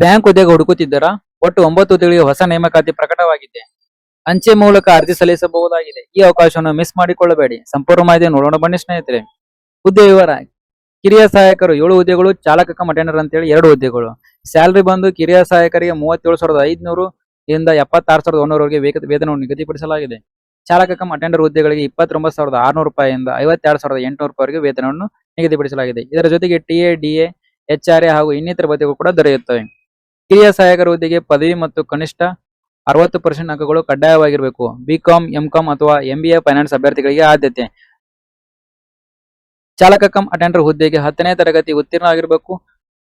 Bank ಉದ್ಯೋಗ ಹುಡುಕುತ್ತಿದ್ದರ, ಒಟ್ಟು ಒಂಬತ್ತು ಹುದ್ದೆಗಳಿಗೆ ಹೊಸ ನೇಮಕಾತಿ ಪ್ರಕಟವಾಗಿದೆ. ಅಂಚೆ ಮೂಲಕ ಅರ್ಜಿ ಸಲ್ಲಿಸಬಹುದಾಗಿದೆ. ಈ ಅವಕಾಶವನ್ನು ಮಿಸ್ ಮಾಡಿಕೊಳ್ಳಬೇಡಿ. ಸಂಪೂರ್ಣ ಮಾಹಿತಿ ನೋಡೋಣ ಬನ್ನಿ ಸ್ನೇಹಿತರೆ. ಹುದ್ದೆ ವಿವರ. ಕಿರಿಯ ಸಹಾಯಕರು ಏಳು ಹುದ್ದೆಗಳು, ಚಾಲಕ ಕಮ್ ಅಟೆಂಡರ್ ಅಂತೇಳಿ ಎರಡು ಹುದ್ದೆಗಳು. ಸ್ಯಾಲರಿ ಬಂದು ಕಿರಿಯ ಸಹಾಯಕರಿಗೆ ಮೂವತ್ತೇಳು ಸಾವಿರದ ಐದುನೂರು ಇಂದ ಎಪ್ಪತ್ತಾರು ಸಾವಿರದ ಒಂದೂರವರೆಗೆ ವೇತನವನ್ನು ನಿಗದಿಪಡಿಸಲಾಗಿದೆ. ಚಾಲಕ ಕಮ್ ಅಟೆಂಡರ್ ಹುದ್ದೆಗಳಿಗೆ ಇಪ್ಪತ್ತೊಂಬತ್ತು ಸಾವಿರದ ಆರುನೂರು ರೂಪಾಯಿಯಿಂದ ಐವತ್ತೆರಡು ಸಾವಿರದ ಎಂಟುನೂರು ರೂಪಾಯಿವರೆಗೆ ವೇತನವನ್ನು ನಿಗದಿಪಡಿಸಲಾಗಿದೆ. ಇದರ ಜೊತೆಗೆ ಟಿಎ ಡಿಎ ಎ ಹಾಗೂ ಇನ್ನಿತರ ಭತ್ಯೆಗಳು ಕೂಡ ದೊರೆಯುತ್ತವೆ. ಕಿರಿಯ ಸಹಾಯಕರ ಹುದ್ದೆಗೆ ಪದವಿ ಮತ್ತು ಕನಿಷ್ಠ ಅರವತ್ತು ಪರ್ಸೆಂಟ್ ಅಂಕಗಳು ಕಡ್ಡಾಯವಾಗಿರಬೇಕು. ಬಿಕಾಂ ಎಂಕಾಂ ಅಥವಾ ಎಂಬಿಎ ಫೈನಾನ್ಸ್ ಅಭ್ಯರ್ಥಿಗಳಿಗೆ ಆದ್ಯತೆ. ಚಾಲಕ ಕಂ ಅಟೆಂಡರ್ ಹುದ್ದೆಗೆ ಹತ್ತನೇ ತರಗತಿ ಉತ್ತೀರ್ಣ ಆಗಿರಬೇಕು.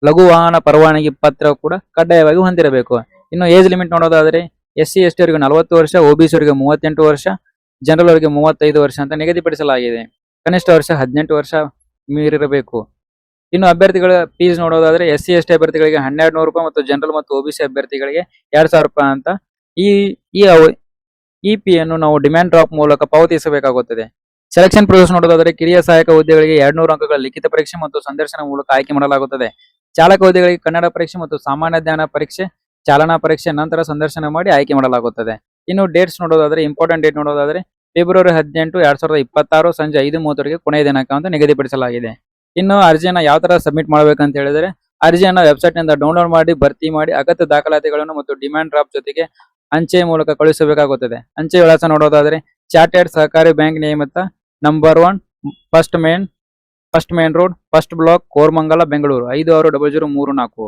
ಲಘು ವಾಹನ ಪರವಾನಗಿ ಪತ್ರ ಕೂಡ ಕಡ್ಡಾಯವಾಗಿ ಹೊಂದಿರಬೇಕು. ಇನ್ನು ಏಜ್ ಲಿಮಿಟ್ ನೋಡೋದಾದ್ರೆ ಎಸ್ ಸಿ, ಎಸ್ ಟಿ ಅವರಿಗೆ ನಲವತ್ತು ವರ್ಷ ಒಬಿಸಿ ಅವರಿಗೆ ಮೂವತ್ತೆಂಟು ವರ್ಷ, ಜನರಲ್ ಅವರಿಗೆ ಮೂವತ್ತೈದು ವರ್ಷ ಅಂತ ನಿಗದಿಪಡಿಸಲಾಗಿದೆ. ಕನಿಷ್ಠ ವರ್ಷ ಹದಿನೆಂಟು ವರ್ಷ ಮೀರಿರಬೇಕು. ಇನ್ನು ಅಭ್ಯರ್ಥಿಗಳ ಫೀಸ್ ನೋಡೋದಾದ್ರೆ ಎಸ್ ಸಿ ಎಸ್ ಟಿ ಅಭ್ಯರ್ಥಿಗಳಿಗೆ ಹನ್ನೆರಡು ನೂರು ರೂಪಾಯಿ ಮತ್ತು ಜನರಲ್ ಮತ್ತು ಒಬಿಸಿ ಅಭ್ಯರ್ಥಿಗಳಿಗೆ ಎರಡ್ ಸಾವಿರ ರೂಪಾಯಿ ಅಂತ. ಈ ಈ ಅವ- ಪಿ ಅನ್ನು ನಾವು ಡಿಮ್ಯಾಂಡ್ ಡ್ರಾಪ್ ಮೂಲಕ ಪಾವತಿಸಬೇಕಾಗುತ್ತದೆ. ಸೆಲೆಕ್ಷನ್ ಪ್ರೊಸೆಸ್ ನೋಡೋದಾದ್ರೆ ಕಿರಿಯ ಸಹಾಯಕ ಹುದ್ದೆಗಳಿಗೆ ಎರಡ್ನೂರು ಅಂಕಗಳ ಲಿಖಿತ ಪರೀಕ್ಷೆ ಮತ್ತು ಸಂದರ್ಶನ ಮೂಲಕ ಆಯ್ಕೆ ಮಾಡಲಾಗುತ್ತದೆ. ಚಾಲಕ ಹುದ್ದೆಗಳಿಗೆ ಕನ್ನಡ ಪರೀಕ್ಷೆ ಮತ್ತು ಸಾಮಾನ್ಯ ಜ್ಞಾನ ಪರೀಕ್ಷೆ, ಚಾಲನಾ ಪರೀಕ್ಷೆ, ನಂತರ ಸಂದರ್ಶನ ಮಾಡಿ ಆಯ್ಕೆ ಮಾಡಲಾಗುತ್ತದೆ. ಇನ್ನು ಡೇಟ್ಸ್ ನೋಡೋದಾದ್ರೆ ಇಂಪಾರ್ಟೆಂಟ್ ಡೇಟ್ ನೋಡೋದಾದ್ರೆ ಫೆಬ್ರವರಿ ಹದಿನೆಂಟು, ಎರಡ್ ಸಾವಿರದ ಇಪ್ಪತ್ತಾರು ಸಂಜೆ ಐದು ಮೂವತ್ತರಿಗೆ ಕೊನೆಯ ದಿನಾಂಕ ಅಂತ ನಿಗದಿಪಡಿಸಲಾಗಿದೆ. ಇನ್ನು ಅರ್ಜಿಯನ್ನ ಯಾವ ತರ ಸಬ್ಮಿಟ್ ಮಾಡ್ಬೇಕಂತ ಹೇಳಿದ್ರೆ, ಅರ್ಜಿಯನ್ನ ವೆಬ್ಸೈಟ್ನಿಂದ ಡೌನ್ಲೋಡ್ ಮಾಡಿ, ಭರ್ತಿ ಮಾಡಿ, ಅಗತ್ಯ ದಾಖಲಾತಿಗಳನ್ನು ಮತ್ತು ಡಿಮ್ಯಾಂಡ್ ಡ್ರಾಫ್ಟ್ ಜೊತೆಗೆ ಅಂಚೆ ಮೂಲಕ ಕಳುಹಿಸಬೇಕಾಗುತ್ತದೆ. ಅಂಚೆ ವಿಳಾಸ ನೋಡೋದಾದ್ರೆ, ಚಾರ್ಟೆಡ್ ಸಹಕಾರಿ ಬ್ಯಾಂಕ್ ನಿಯಮಿತ number one first main first main road first block Koramangala, Bengaluru, ಐದು ಆರು ಡಬಲ್ ಜೀರೋ ಮೂರು ನಾಲ್ಕು.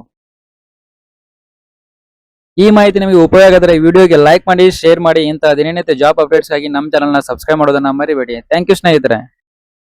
ಈ ಮಾಹಿತಿ ನಿಮಗೆ ಉಪಯೋಗ ಆದರೆ ವಿಡಿಯೋಗೆ ಲೈಕ್ ಮಾಡಿ ಶೇರ್ ಮಾಡಿ, ಇಂತಹ ದಿನನಿತ್ಯ ಜಾಬ್ ಅಪ್ಡೇಟ್ಸ್ ಆಗಿ ನಮ್ಮ ಚಾನಲ್ನ ಸಬ್ಸ್ಕ್ರೈಬ್ ಮಾಡೋದನ್ನ ಮರಿಬೇಡಿ. ಥ್ಯಾಂಕ್ ಯು ಸ್ನೇಹಿತರೆ.